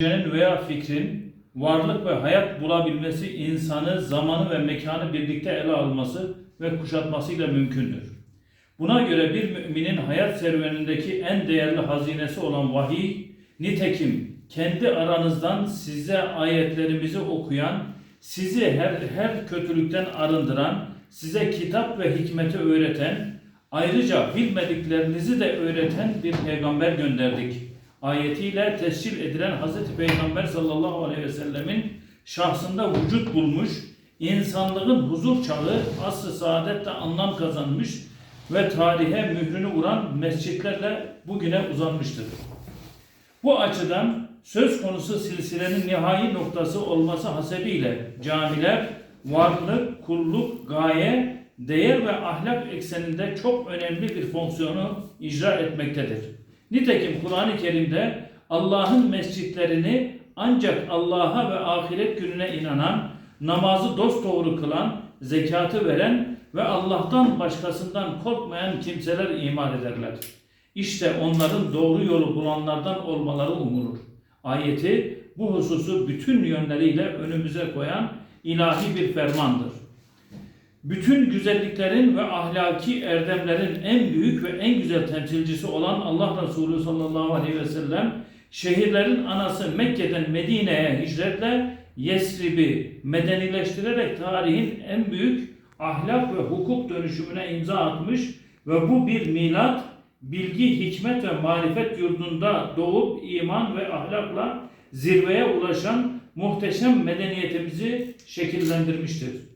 düşüncenin veya fikrin varlık ve hayat bulabilmesi insanı, zamanı ve mekanı birlikte ele alması ve kuşatmasıyla mümkündür. Buna göre bir müminin hayat serüvenindeki en değerli hazinesi olan vahiy, nitekim kendi aranızdan size ayetlerimizi okuyan, sizi her, her kötülükten arındıran, size kitap ve hikmeti öğreten, ayrıca bilmediklerinizi de öğreten bir peygamber gönderdik. Ayetiyle tescil edilen Hz. Peygamber sallallahu aleyhi ve sellemin şahsında vücut bulmuş, insanlığın huzur çağı, asr-ı saadetle anlam kazanmış ve tarihe mührünü vuran mescitlerle bugüne uzanmıştır. Bu açıdan söz konusu silsilenin nihai noktası olması hasebiyle camiler varlık, kulluk, gaye, değer ve ahlak ekseninde çok önemli bir fonksiyonu icra etmektedir. Nitekim Kur'an-ı Kerim'de Allah'ın mescitlerini ancak Allah'a ve ahiret gününe inanan, namazı dosdoğru kılan, zekatı veren ve Allah'tan başkasından korkmayan kimseler imar ederler. İşte onların doğru yolu bulanlardan olmaları umulur. Ayeti bu hususu bütün yönleriyle önümüze koyan ilahi bir fermandır. Bütün güzelliklerin ve ahlaki erdemlerin en büyük ve en güzel temsilcisi olan Allah Resulü sallallahu aleyhi ve sellem şehirlerin anası Mekke'den Medine'ye hicretle Yesrib'i medenileştirerek tarihin en büyük ahlak ve hukuk dönüşümüne imza atmış ve bu bir milat, bilgi, hikmet ve marifet yurdunda doğup iman ve ahlakla zirveye ulaşan muhteşem medeniyetimizi şekillendirmiştir.